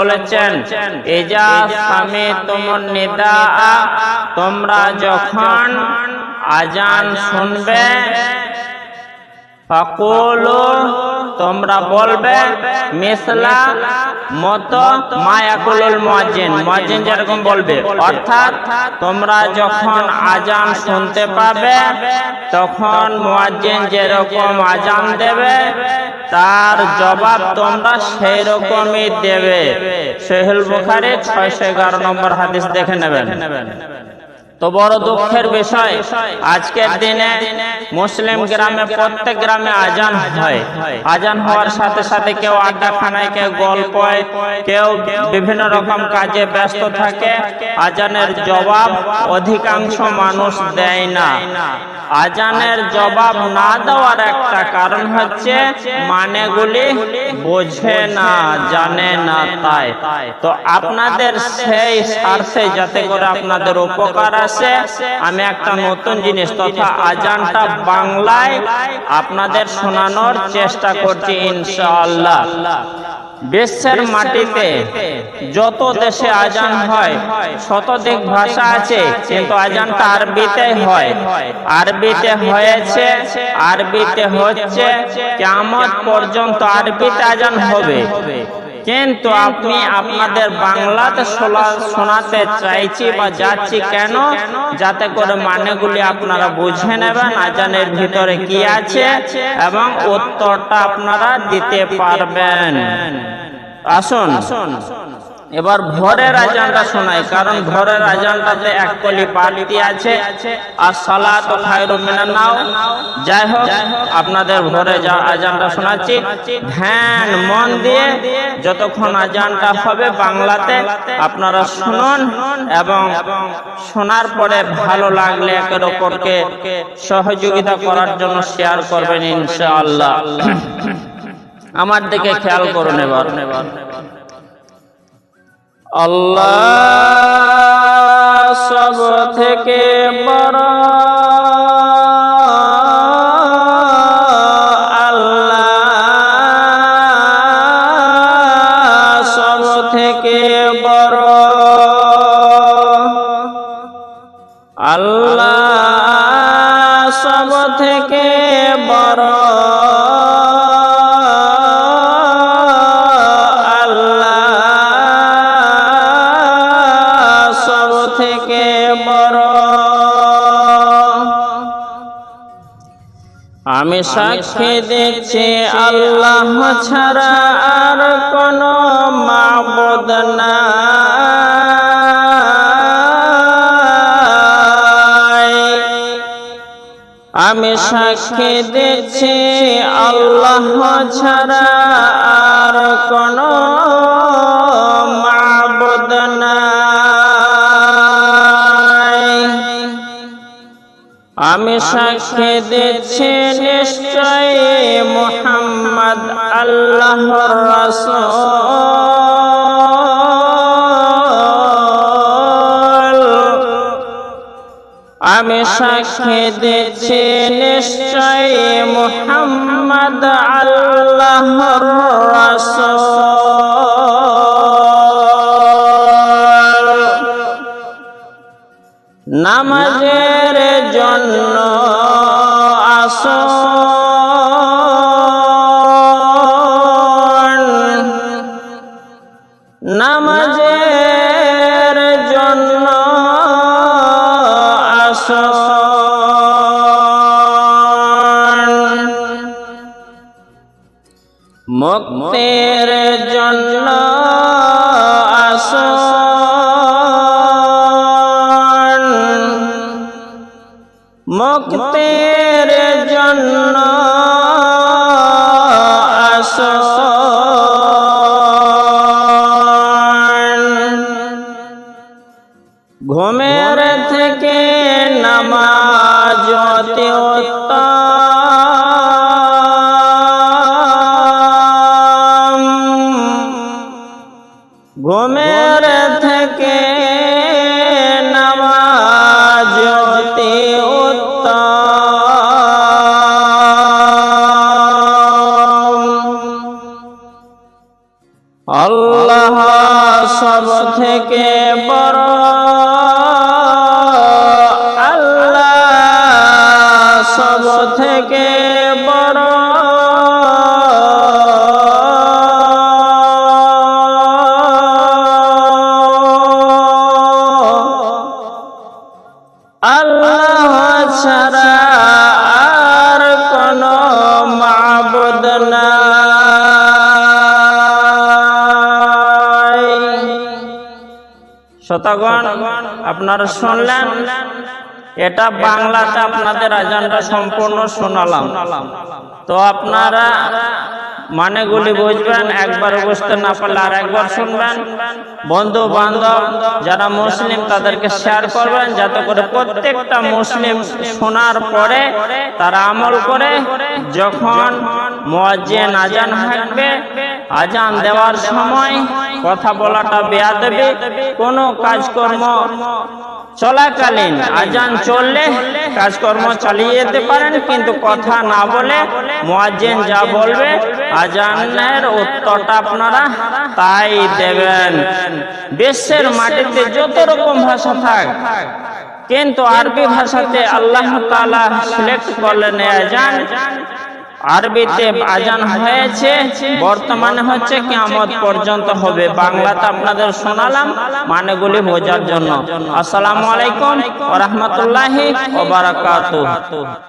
বলেছেন ইজা সামিতুমুন নিদা, তোমরা যখন আজান শুনবে, ফাকুলু, তোমরা বলবে, মিসলা মতো মায়াকুলুল মুয়াজ্জিন। মুয়াজ্জিন যেরকম বলবে, অর্থাৎ তোমরা যখন আজান শুনতে পাবে, তখন মুয়াজ্জিন যেরকম আজান দেবে তার জবাব তোমরা সেই রকমই দেবে। সোহেল বুখারী ছয়শো এগারো নম্বর হাদিস দেখে নেবেন। তো বড় দুঃখের বিষয়, আজকের দিনে মুসলিম গ্রামে, প্রত্যেক গ্রামে আজান হয়। আজান হওয়ার সাথে সাথে কেউ আড্ডাখানায়, কেউ গল্পয়, কেউ বিভিন্ন রকম কাজে ব্যস্ত থাকে। আজানের জবাব অধিকাংশ মানুষ দেয় না। আজানের জবাব না দেওয়ার একটা কারণ হচ্ছে মানেগুলি বোঝে না জানে না তাই। তো আপনাদের সেই স্বার্থে যাতে করে আপনাদের উপকার আসে আমি একটা নতুন জিনিস তথা আজানটা বাংলায় আপনাদের শোনানোর চেষ্টা করছি ইনশাআল্লাহ। বিশ্বের মাটিতে যত দেশে আজান হয় শতদিক ভাষা আছে, কিন্তু আজানটা আরবিতে হয়। আরবিতে হয়েছে, আরবিতে হচ্ছে কেমন পর্যন্ত আরবিতে আজান হবে। কিন্তু আপনি আপনাদের বাংলাতে শোনাতে চাইছি বা যাচ্ছি কেন? যাতে করে মানেগুলি আপনারা বুঝে নেবেন, আজানের ভিতরে কি আছে এবং উত্তরটা আপনারা দিতে পারবেন। আসুন। এবার ভোরের আজানটা শোনাই, কারণ ভোরের আজানটাতে এক কলি বাড়তি আছে, আর সালাত ও খায়রু মিনান নাও। যাই হোক, আপনাদের ভোরে আজানটা শোনাচ্ছি, ধ্যান, মন দিয়ে যতক্ষণ আজানটা হবে বাংলাতে আপনারা শুনুন এবং শোনার পরে ভালো লাগলে একের ওপরকে সহযোগিতা করার জন্য শেয়ার করবেন ইনশাআল্লাহ। আমার দিকে খেয়াল করুন এবার। আল্লাহ সব থেকে বড় আল্লাহ সব থেকে বড় আমি সাক্ষী দিচ্ছি আল্লাহ ছাড়া আর কোন মাবুদ নাই। আমি সাক্ষী দিচ্ছি আল্লাহ ছাড়া আর কোন সাক্ষী দিচ্ছি নিশ্চয় মোহাম্মদ আল্লাহর রাসূল। আমি সাক্ষী দিচ্ছি নিশ্চয় মোহাম্মদ আল্লাহর রাসূল। নামাজের মুক্তের জন্য আস মুক্তের জন্য আস ঘুমের থেকে নামাজ জ্যোতি উত্তম। শতগণ আপনারা শুনলেন? এটা বাংলাতে আপনাদের আজানটা সম্পূর্ণ শোনালাম। তো আপনারা মানেগুলি বুঝবেন, একবার বুঝতে না পারলে আর একবার শুনবেন। বন্ধু বান্ধব যারা মুসলিম, তাদেরকে শেয়ার করবেন, যাতে করে প্রত্যেকটা মুসলিম শোনার পরে তারা আমল করে, যখন মুয়াজ্জিন আজান হাঁকবে আজান দেওয়ার সময় কথা বলাটা বেয়া দেবে কোনো কাজকর্ম চলাকালীন। আজান চললে কাজকর্ম চালিয়ে যেতে পারেন, কিন্তু কথা না বলে মুয়াজ্জিন যা বলবে আজানের উত্তরটা আপনারা তাই দেবেন। বিশ্বের মাটিতে যত রকম ভাষা থাক, কিন্তু আরবি ভাষাতে আল্লাহ তাআলা সিলেক্ট করলেন আজান। আরবিতে আজান হয়েছে, বর্তমানে হচ্ছে কিয়ামত পর্যন্ত হবে। বাংলাতে আপনাদের শোনালাম, মানেগুলি বোঝার জন্য। আসসালামু আলাইকুম রাহমাতুল্লাহি